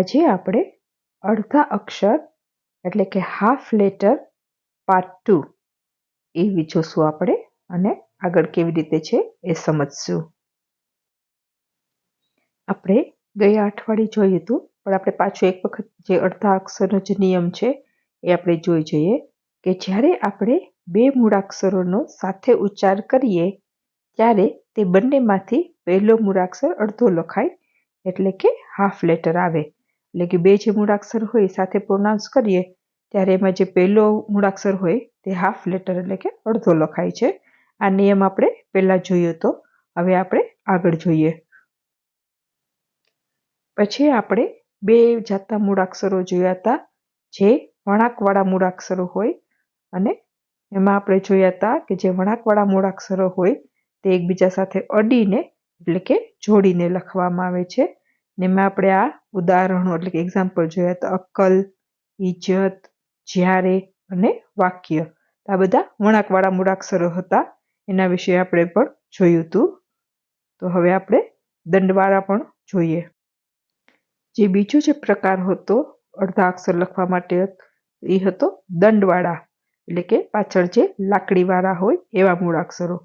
આજે આપણે અડધા અક્ષર, એટલે કે હાફ લેટર પાર્ટ ટુ એ જોશું આપણે અને આગળ કેવી રીતે છે એ સમજશું. આપણે ગયા અઠવાડિયે જોયું હતું, પણ આપણે પાછું એક વખત જે અડધા અક્ષરનો જે નિયમ છે એ આપણે જોઈ જોઈએ કે જ્યારે આપણે બે મૂળાક્ષરોનો સાથે ઉચ્ચાર કરીએ, ત્યારે તે બંનેમાંથી પહેલો મૂળાક્ષર અડધો લખાય, એટલે કે હાફ લેટર આવે. એટલે કે બે જે મૂળાક્ષર હોય સાથે પ્રોનાઉન્સ કરીએ, ત્યારે એમાં જે પહેલો મૂળાક્ષર હોય તે હાફ લેટર એટલે કે અડધો લખાય છે. આ નિયમ આપણે પહેલાં જોયો તો, હવે આપણે આગળ જોઈએ. પછી આપણે બે જાતના મૂળાક્ષરો જોયા હતા, જે વળાંકવાળા મૂળાક્ષરો હોય અને એમાં આપણે જોયા હતા કે જે વળાંકવાળા મૂળાક્ષરો હોય તે એકબીજા સાથે અડીને એટલે કે જોડીને લખવામાં આવે છે. ને એમાં આપણે આ ઉદાહરણો, એટલે કે એક્ઝામ્પલ જોયા તો અક્કલ ઇજ્જત જ્યારે અને વાક્ય. આ બધા વળાંકવાળા મૂળાક્ષરો હતા. એના વિશે આપણે પણ જોયું હતું તો હવે આપણે દંડવાળા પણ જોઈએ. જે બીજો જે પ્રકાર હતો, અડધા અક્ષર લખવા માટે એ હતો દંડવાળા. એટલે કે પાછળ જે લાકડીવાળા હોય એવા મૂળાક્ષરો.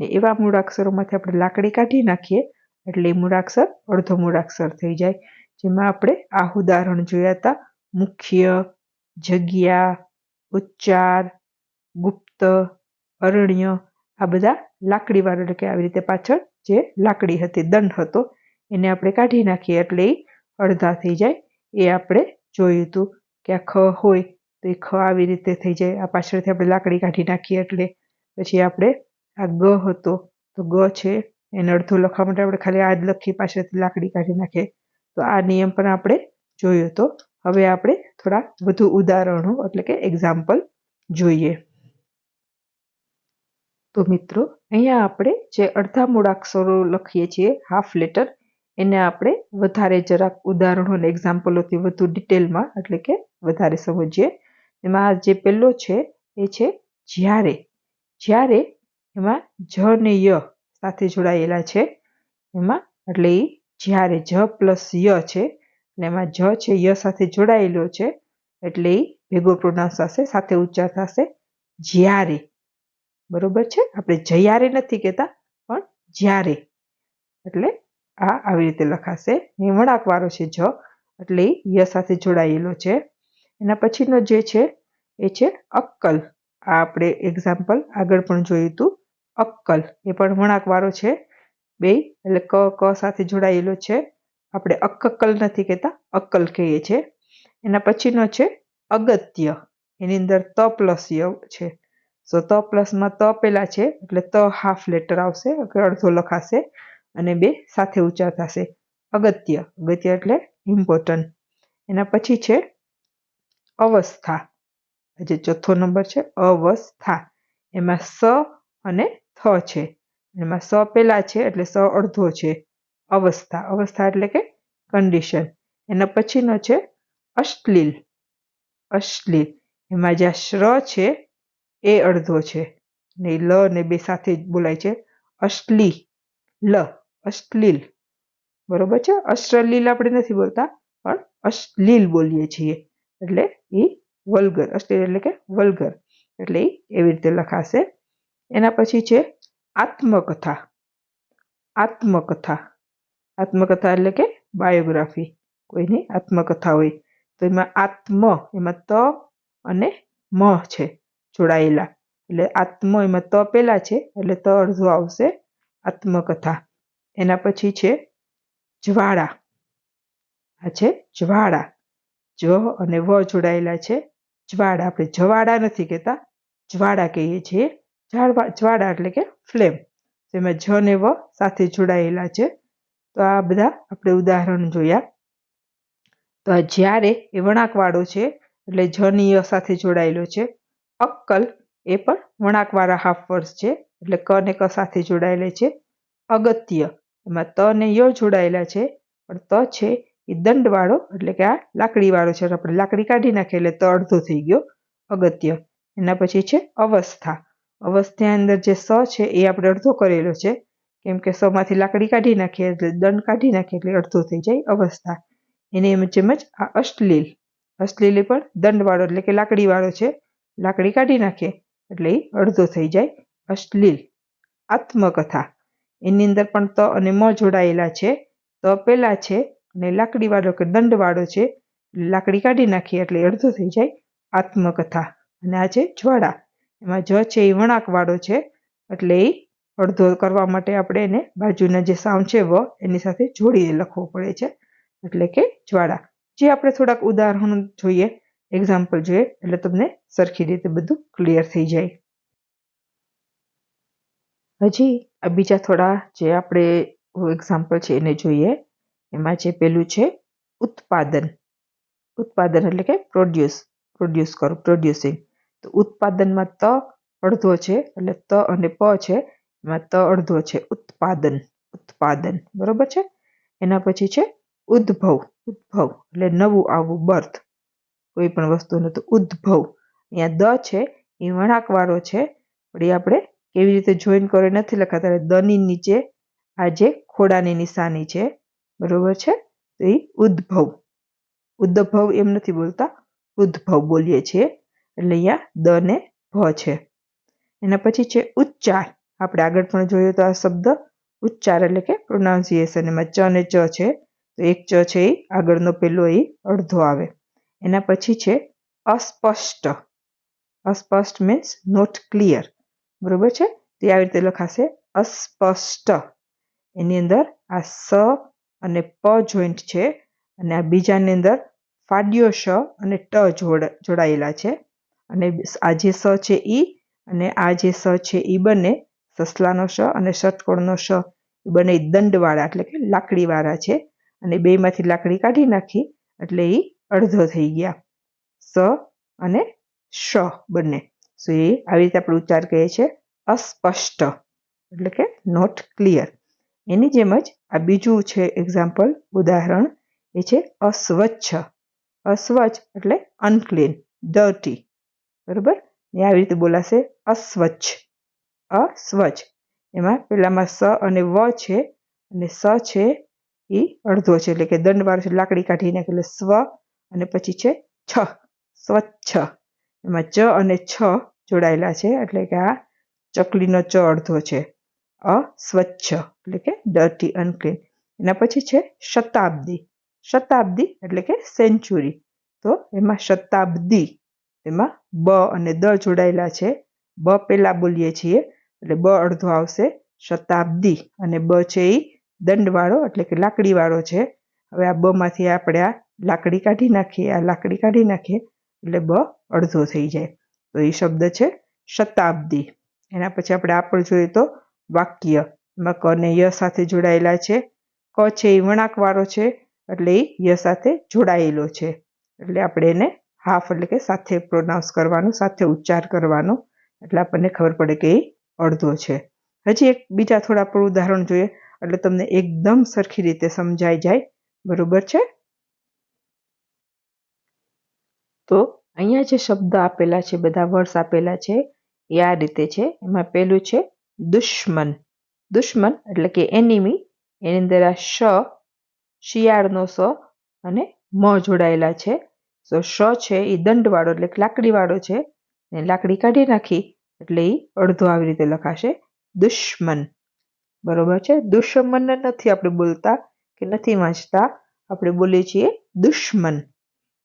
ને એવા મૂળાક્ષરોમાંથી આપણે લાકડી કાઢી નાખીએ એટલે એ મૂળાક્ષર, અડધો મૂળાક્ષર થઈ જાય. જેમાં આપણે આ ઉદાહરણ જોયા હતા. મુખ્ય, જગ્યા, ઉચ્ચાર, ગુપ્ત, અરણ્ય, આ બધા લાકડીવાળા એટલે કે આવી રીતે પાછળ જે લાકડી હતી, દંડ હતો, એને આપણે કાઢી નાખીએ એટલે એ અડધા થઈ જાય. એ આપણે જોયું હતું કે આ ખ હોય તો એ ખ આવી રીતે થઈ જાય. આ પાછળથી આપણે લાકડી કાઢી નાખીએ એટલે પછી આપણે આ ગ હતો. તો ગ છે એને અડધું લખવા માટે આપણે ખાલી આ જ લખી પાછળથી લાકડી કાઢી નાખીએ તો આ નિયમ પણ આપણે જોયો તો. હવે આપણે થોડા વધુ ઉદાહરણો એટલે કે એક્ઝામ્પલ જોઈએ. તો મિત્રો, અહીંયા આપણે જે અડધા મૂળાક્ષરો લખીએ છીએ હાફ લેટર એને આપણે વધારે જરાક ઉદાહરણો અને એક્ઝામ્પલોથી વધુ ડિટેલમાં એટલે કે વધારે સમજીએ. એમાં જે પહેલો છે, એ છે જ્યારે. જ્યારે એમાં જ ને ય સાથે જોડાયેલા છે. એમાં એટલે એ જ્યારે જ પ્લસ ય છે અને એમાં જ છે ય સાથે જોડાયેલો છે એટલે એ ભેગો પ્રોનાઉન્સ થશે, સાથે ઉચ્ચાર થશે જ્યારે. બરોબર છે? આપણે જયારે નથી કહેતા, પણ જ્યારે. એટલે આ આવી રીતે લખાશે. એ વળાંકવાળો છે જ એટલે ય સાથે જોડાયેલો છે. એના પછીનો જે છે, એ છે અક્કલ. આ આપણે એક્ઝામ્પલ આગળ પણ જોયું હતું. અક્કલ. એ પણ વળાંકવાળો છે. બે, એટલે ક ક સાથે જોડાયેલો છે. આપણે અક્કલ નથી કહેતા, અક્કલ કહીએ છીએ. એના પછીનો છે અગત્ય. એની અંદર ત પ્લસ ય છે. સો ત પ્લસમાં ત પેલા છે, એટલે ત હાફ લેટર આવશે અડધો લખાશે, અને બે સાથે ઉચ્ચાર થશે. અગત્ય. અગત્ય એટલે ઇમ્પોર્ટન્ટ એના પછી છે અવસ્થા. જે ચોથો નંબર છે અવસ્થા. એમાં સ અને થ છે. એમાં સ પેલા છે એટલે સ અડધો છે. અવસ્થા. અવસ્થા એટલે કે કન્ડિશન એના પછીનો છે અશ્લીલ. અશ્લીલ. એમાં જ્યાં શ્ર છે એ અડધો છે. ને લ ને બે સાથે જ બોલાય છે અશ્લી લ. અશ્લીલ. બરોબર છે? અશ્રલીલ આપણે નથી બોલતા, પણ અશ્લીલ બોલીએ છીએ. એટલે એ વલ્ગર. અશ્લીલ એટલે કે વલ્ગર. એટલે એ એવી રીતે લખાશે એના પછી છે આત્મકથા. આત્મકથા. આત્મકથા એટલે કે બાયોગ્રાફી. કોઈની આત્મકથા હોય. તો એમાં આત્મ, એમાં ત અને મ છે જોડાયેલા. એટલે આત્મ એમાં ત પેલા છે, એટલે ત અડધો આવશે આત્મકથા. એના પછી છે જ્વાળા. આ છે જ્વાળા. જ અને વ જોડાયેલા છે જ્વાળા. આપણે જવાળા નથી કહેતા, જ્વાળા કહીએ છીએ. જ્વાળા એટલે કે ફ્લેમ, જેમાં જ ને વ સાથે જોડાયેલા છે. તો આ બધા આપણે ઉદાહરણ જોયા. તો આ જ્યારે એ વણાકવાળો છે, એટલે જની ય સાથે જોડાયેલો છે. અક્કલ એ પણ વણાકવાળા હાફ વર્સ છે, એટલે ક ને ક સાથે જોડાયેલા છે. અગત્ય, એમાં ત ને ય જોડાયેલા છે, પણ ત છે એ દંડવાળો, એટલે કે આ લાકડીવાળો છે. આપણે લાકડી કાઢી નાખીએ એટલે ત અડધો થઈ ગયો. અગત્ય, એના પછી છે અવસ્થા. અવસ્થા અંદર જે સ છે, એ આપણે અડધો કરેલો છે. કેમ કે સમાંથી લાકડી કાઢી નાખીએ એટલે દંડ કાઢી નાખીએ એટલે અડધો થઈ જાય અવસ્થા. એની એમ જેમ જ આ અશ્લીલ. અશ્લીલ પણ દંડવાળો એટલે કે લાકડીવાળો છે. લાકડી કાઢી નાખીએ એટલે એ અડધો થઈ જાય અશ્લીલ. આત્મકથા. એની અંદર પણ ત અને મ જોડાયેલા છે. ત પેલા છે અને લાકડીવાળો કે દંડવાળો છે. લાકડી કાઢી નાખીએ એટલે અડધો થઈ જાય આત્મકથા. અને આ છે જ્વાળા. એમાં જ છે, એ વળાંકવાળો છે. એટલે એ અડધો કરવા માટે આપણે એને બાજુના જે સાઉન્ડ છે, વ, એની સાથે જોડીને લખવો પડે છે. એટલે કે જ્વાળા. જે આપણે થોડાક ઉદાહરણ જોઈએ એક્ઝામ્પલ જોઈએ, એટલે તમને સરખી રીતે બધું ક્લિયર થઈ જાય. હજી આ બીજા થોડા જે આપણે એક્ઝામ્પલ છે, એને જોઈએ. એમાં જે પેલું છે, ઉત્પાદન. ઉત્પાદન એટલે કે પ્રોડ્યુસ પ્રોડ્યુસ કરવું પ્રોડ્યુસિંગ તો ઉત્પાદનમાં ત અડધો છે, એટલે ત અને પ છે, એમાં ત અડધો છે. ઉત્પાદન ઉત્પાદન, બરોબર છે? એના પછી છે ઉદ્ભવ ઉદ્ભવ, એટલે નવું આવવું બર્થ. કોઈ પણ વસ્તુ તો ઉદ્ભવ. અહીંયા દ છે, એ વળાંકવાળો છે. પણ એ આપણે કેવી રીતે જોઈન કરે નથી લખાતા, એટલે દની નીચે આ જે ખોડાની નિશાની છે, બરોબર છે? તો એ ઉદ્ભવ. ઉદ્ભવ એમ નથી બોલતા, ઉદ્ભવ બોલીએ છીએ. એટલે અહીંયા દ ને ભ છે. એના પછી છે ઉચ્ચાર. આપણે આગળ પણ જોયું તો આ શબ્દ ઉચ્ચાર એટલે કે પ્રોનાઉન્સિએશન એમાં ચ અને ચ છે. તો એક ચ છે એ, આગળનો પેલો એ અડધો આવે. એના પછી છે અસ્પષ્ટ. અસ્પષ્ટ મીન્સ નોટ ક્લિયર બરોબર છે? તે આવી રીતે લખાશે અસ્પષ્ટ. એની અંદર આ સ અને પ જોઈન્ટ છે. અને આ બીજાની અંદર ફાડ્યો શ અને ટ જોડ, જોડાયેલા છે. અને આ જે સ છે ઈ અને આ જે સ છે એ બંને સસલાનો શ અને ષટકોણનો શ એ બંને દંડવાળા એટલે કે લાકડીવાળા છે. અને બેમાંથી લાકડી કાઢી નાખી, એટલે એ અડધો થઈ ગયા. સ અને શ બંને. સો એ આવી રીતે આપણે ઉચ્ચાર કહીએ છીએ અસ્પષ્ટ, એટલે કે નોટ ક્લિયર એની જેમ જ આ બીજું છે એક્ઝામ્પલ ઉદાહરણ, એ છે અસ્વચ્છ. અસ્વચ્છ એટલે અનક્લીન ડર્ટી બરોબર ને આવી રીતે બોલાશે અસ્વચ્છ અસ્વચ્છ એમાં પેલામાં સ અને વ છે અને સ છે એ અડધો છે એટલે કે દંડવાળો છે લાકડી કાઢી નાખે એટલે સ્વ અને પછી છે છ સ્વચ્છ એમાં ચ અને છ જોડાયેલા છે એટલે કે આ ચકલીનો ચ અડધો છે અસ્વચ્છ એટલે કે ડર્ટી અનક્લીન એના પછી છે શતાબ્દી શતાબ્દી એટલે કે સેન્ચુરી તો એમાં શતાબ્દી એમાં બ અને દ જોડાયેલા છે. બ પહેલાં બોલીએ છીએ, એટલે બ અડધો આવશે શતાબ્દી અને બ છે એ દંડવાળો, એટલે કે લાકડીવાળો છે. હવે આ બમાંથી આપણે આ લાકડી કાઢી નાખીએ, આ લાકડી કાઢી નાખીએ, એટલે બ અડધો થઈ જાય. તો એ શબ્દ છે શતાબ્દી. એના પછી આપણે આ પણ જોઈએ તો વાક્ય. એમાં ક ને ય સાથે જોડાયેલા છે. ક છે એ વણાકવાળો છે, એટલે એ ય સાથે જોડાયેલો છે. એટલે આપણે એને હાફ એટલે કે સાથે પ્રોનાઉન્સ કરવાનો, સાથે ઉચ્ચાર કરવાનો. એટલે આપણને ખબર પડે કે એ અડધો છે. હજી એક બીજા થોડા પણ ઉદાહરણ જોઈએ. એટલે તમને એકદમ સરખી રીતે સમજાઈ જાય. બરોબર છે? તો અહીંયા જે શબ્દ આપેલા છે, બધા વર્ડ્સ આપેલા છે, એ આ રીતે છે. એમાં પહેલું છે દુશ્મન. દુશ્મન એટલે કે એનિમી એની અંદર આ શ શિયાળનો સ અને મ જોડાયેલા છે. તો શ છે એ દંડવાળો એટલે કે લાકડીવાળો છે. ને લાકડી કાઢી નાખી એટલે એ અડધો આવી રીતે લખાશે દુશ્મન. બરોબર છે? દુશ્મન નથી આપણે બોલતા કે નથી વાંચતા. આપણે બોલીએ છીએ દુશ્મન.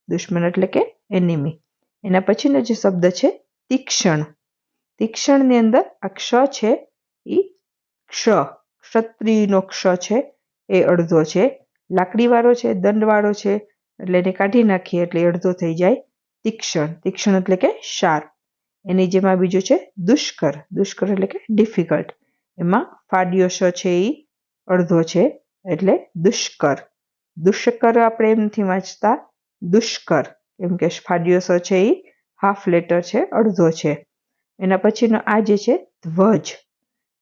દુશ્મન એટલે કે એનિમી એના પછીનો જે શબ્દ છે તીક્ષણ. તીક્ષણની અંદર આ ક્ષ છે એ ક્ષ. ક્ષત્રિયનો ક્ષ છે એ અડધો છે. લાકડીવાળો છે, દંડવાળો છે એટલે એને કાઢી નાખીએ એટલે અડધો થઈ જાય તીક્ષણ. તીક્ષણ એટલે કે શાર્પ. એની જેમાં બીજું છે દુષ્કર. દુષ્કર એટલે કે ડિફિકલ્ટ એમાં ફાડ્યો શ છે એ અડધો છે એટલે દુષ્કર. દુષ્કર આપણે એમ નથી વાંચતા દુષ્કર. કેમ કે ફાડ્યો સ છે એ હાફ લેટર છે, અડધો છે. એના પછીનો આ જે છે ધ્વજ.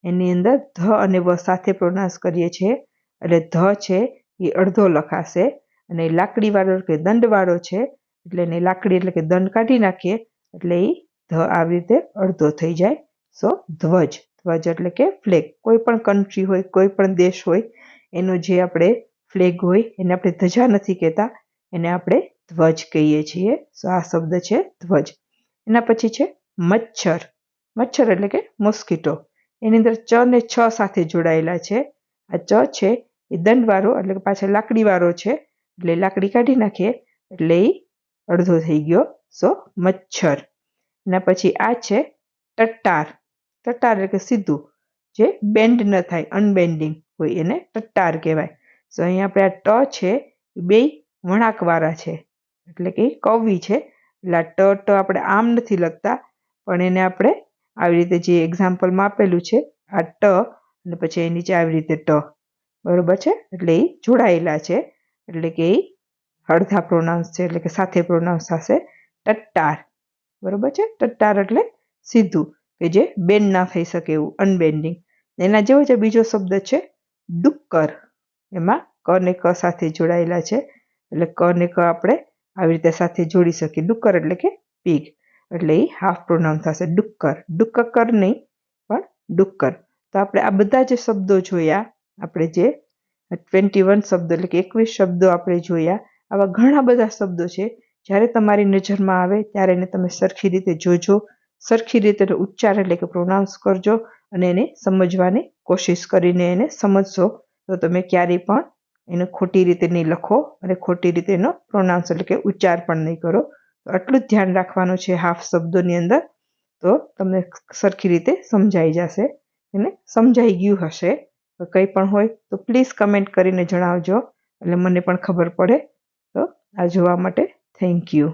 એની અંદર ધ અને વ સાથે પ્રોનાઉન્સ કરીએ છીએ. એટલે ધ છે એ અડધો લખાશે. અને લાકડીવાળો કે દંડવાળો છે, એટલે એને લાકડી એટલે કે દંડ કાઢી નાખીએ, એટલે એ ધ આવી રીતે અડધો થઈ જાય. સો ધ્વજ ધ્વજ એટલે કે ફ્લેગ કોઈ પણ કન્ટ્રી હોય, કોઈ પણ દેશ હોય, એનો જે આપણે ફ્લેગ હોય, એને આપણે ધજા નથી કહેતા, એને આપણે ધ્વજ કહીએ છીએ. સો આ શબ્દ છે ધ્વજ. એના પછી છે મચ્છર. મચ્છર એટલે કે મોસ્કીટો એની અંદર ચ ને છ સાથે જોડાયેલા છે. આ ચ છે એ દંડવાળો, એટલે કે પાછળ લાકડીવાળો છે. એટલે લાકડી કાઢી નાખીએ, એટલે એ અડધો થઈ ગયો. સો મચ્છર. એના પછી આ છે ટટ્ટાર. ટટ્ટાર એટલે સીધું, જે બેન્ડ ન થાય અનબેન્ડિંગ હોય એને ટટ્ટાર કહેવાય. સો અહીંયા આપણે આ ટ છે, એ બે વણાકવાળા છે. એટલે કે કવિ છે. એટલે આ ટ ટ આપણે આમ નથી લખતા, પણ એને આપણે આવી રીતે જે એક્ઝામ્પલમાં આપેલું છે, આ ટ, અને પછી એની નીચે આવી રીતે ટ. બરોબર છે? એટલે એ જોડાયેલા છે. એટલે કે એ અડધા પ્રોનાઉન્સ છે, એટલે કે સાથે પ્રોનાઉન્સ થશે ટટ્ટાર બરોબર છે? ટટ્ટાર એટલે સીધું, કે જે બેન્ડ ના થઈ શકે એવું અનબેન્ડિંગ એના જેવો જે બીજો શબ્દ છે, ડુક્કર. એમાં ક ને ક સાથે જોડાયેલા છે, એટલે ક ને ક આપણે આવી રીતે સાથે જોડી શકીએ. ડુક્કર એટલે કે પીગ એટલે એ હાફ પ્રોનાઉન થશે, ડુક્કર. ડુક્કર નહીં, પણ ડુક્કર. તો આપણે આ બધા જે શબ્દો જોયા, આપણે જે ટ્વેન્ટી વન શબ્દો એટલે કે એકવીસ શબ્દો આપણે જોયા. આવા ઘણા બધા શબ્દો છે. જ્યારે તમારી નજરમાં આવે ત્યારે એને તમે સરખી રીતે જોજો. સરખી રીતે ઉચ્ચાર એટલે કે પ્રોનાઉન્સ કરજો અને એને સમજવાની કોશિશ કરીને એને સમજશો. તો તમે ક્યારેય પણ એને ખોટી રીતે નહીં લખો અને ખોટી રીતે એનો પ્રોનાઉન્સ એટલે કે ઉચ્ચાર પણ નહીં કરો. તો આટલું જ ધ્યાન રાખવાનું છે હાફ શબ્દોની અંદર. તો તમને સરખી રીતે સમજાઈ જશે. એને સમજાઈ ગયું હશે. કંઈ પણ હોય તો પ્લીઝ કમેન્ટ કરીને જણાવજો. એટલે મને પણ ખબર પડે. તો આ જોવા માટે થેન્ક યુ